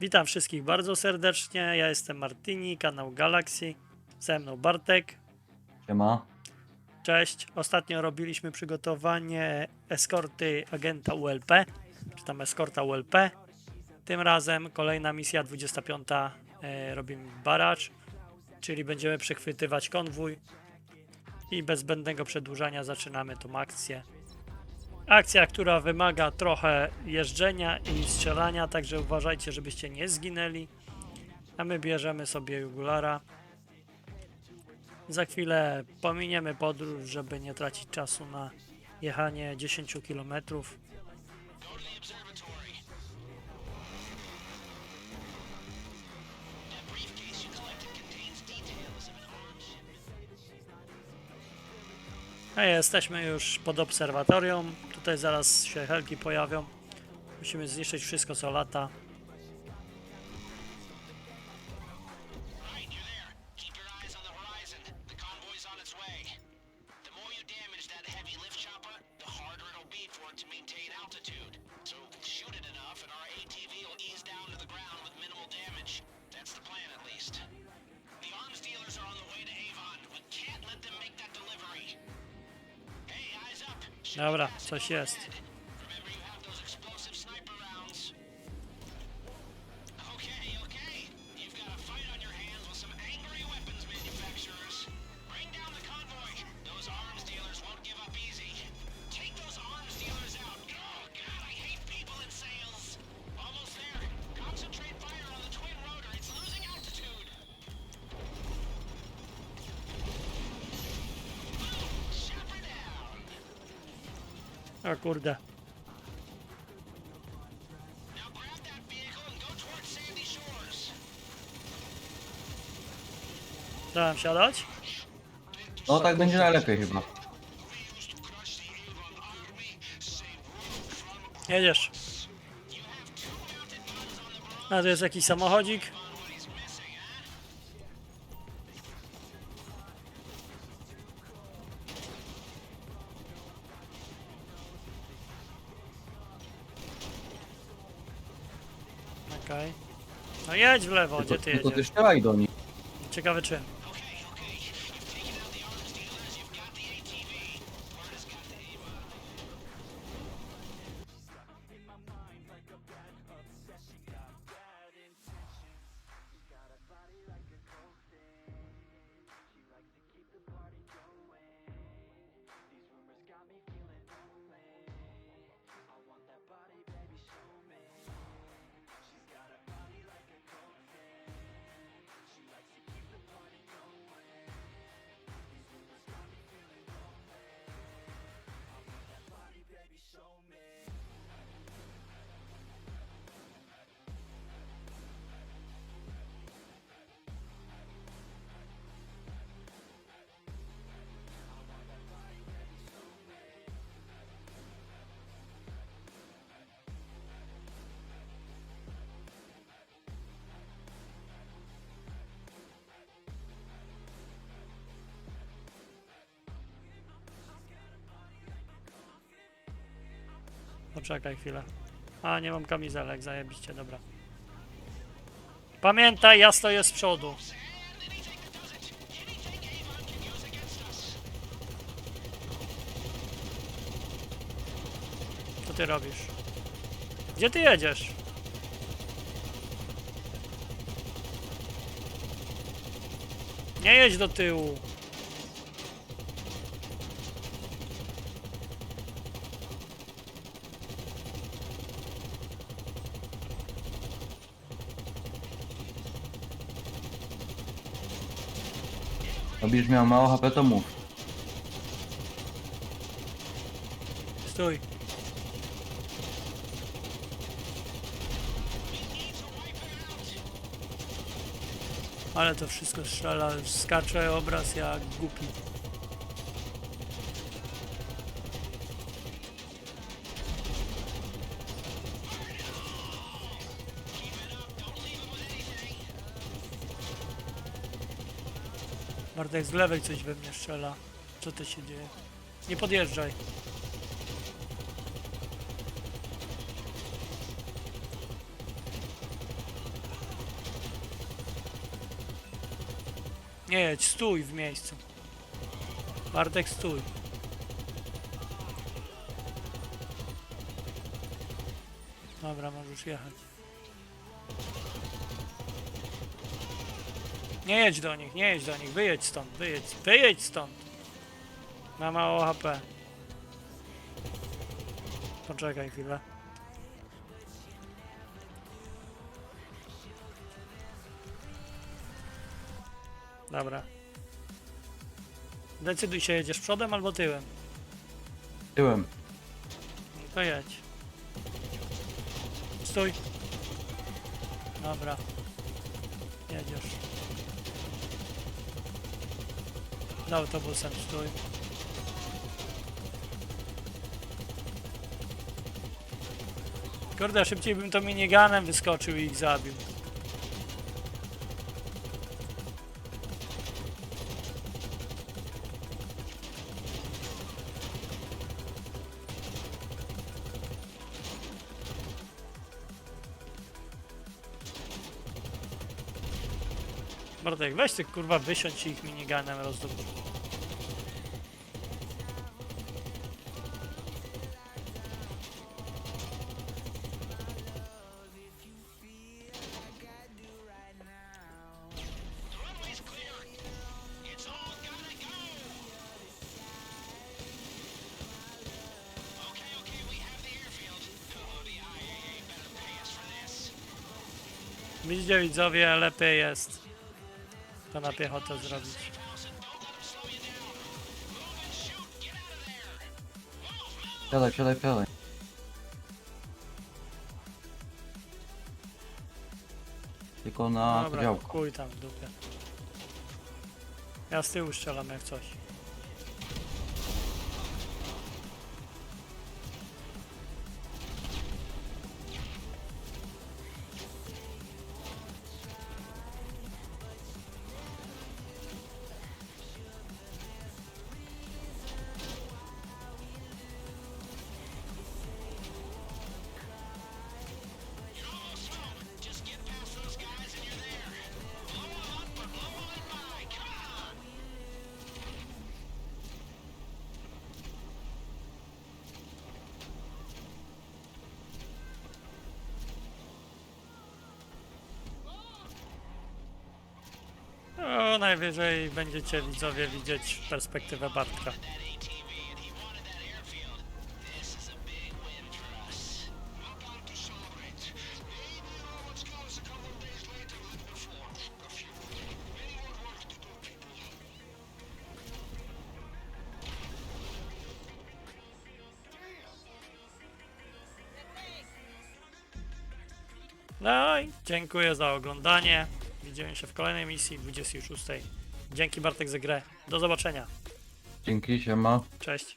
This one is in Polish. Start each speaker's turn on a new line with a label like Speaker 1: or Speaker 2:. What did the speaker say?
Speaker 1: Witam wszystkich bardzo serdecznie. Ja jestem Martini, kanał Galaxy. Ze mną Bartek.
Speaker 2: Siema.
Speaker 1: Cześć. Ostatnio robiliśmy przygotowanie eskorty agenta ULP, czy tam eskorta ULP. Tym razem kolejna misja 25. E, robimy baracz, czyli będziemy przechwytywać konwój i bez zbędnego przedłużania zaczynamy tą akcję. Akcja, która wymaga trochę jeżdżenia i strzelania, także uważajcie, żebyście nie zginęli. A my bierzemy sobie Jugulara. Za chwilę pominiemy podróż, żeby nie tracić czasu na jechanie 10 km. A jesteśmy już pod obserwatorium. Tutaj zaraz się helki pojawią. Musimy zniszczyć wszystko co lata. Dobra, coś jest.
Speaker 3: Sandy Shores.
Speaker 1: Trzeba siadać?
Speaker 2: No tak będzie najlepiej chyba.
Speaker 1: Jedziesz. A tu jest jakiś samochodzik. No jedź w lewo, gdzie ty
Speaker 2: Tylko ty
Speaker 1: jedziesz?
Speaker 2: strzelaj do nich.
Speaker 1: Ciekawe czy. Poczekaj chwilę. A, nie mam kamizelek, zajebiście, dobra. Pamiętaj, ja stoję z przodu. Co ty robisz? Gdzie ty jedziesz? Nie jedź do tyłu.
Speaker 2: Robisz miał mało HP to mów.
Speaker 1: Stój. Ale to wszystko strzela, skacze obraz jak głupi. Bartek z lewej coś we mnie strzela. Co to się dzieje? Nie podjeżdżaj. Nie jedź, stój w miejscu. Bartek, stój. Dobra, możesz jechać. Nie jedź do nich, nie jedź do nich, wyjedź stąd, wyjedź, wyjedź stąd. Ma mało HP. Poczekaj chwilę. Dobra. Decyduj się, jedziesz przodem albo tyłem.
Speaker 2: Tyłem.
Speaker 1: No to jedź. Stój. Dobra. Jedziesz. Za autobusem stój. Kurde, szybciej bym to miniganem wyskoczył i ich zabił. Bartek, weź ty kurwa wysiądź ich miniganem
Speaker 3: this.
Speaker 1: Widzicie widzowie, lepiej jest to na piechotę zrobić.
Speaker 2: Siadaj, siadaj, siadaj. Tylko na to
Speaker 1: Dobra,
Speaker 2: działko.
Speaker 1: kuj tam w dupie. Ja z tyłu strzelam jak coś.
Speaker 3: Few. Many more work to do, people.
Speaker 1: No i dziękuję za oglądanie. Widzimy się w kolejnej misji 26. Dzięki Bartek za grę. Do zobaczenia.
Speaker 2: Dzięki, siema.
Speaker 1: Cześć.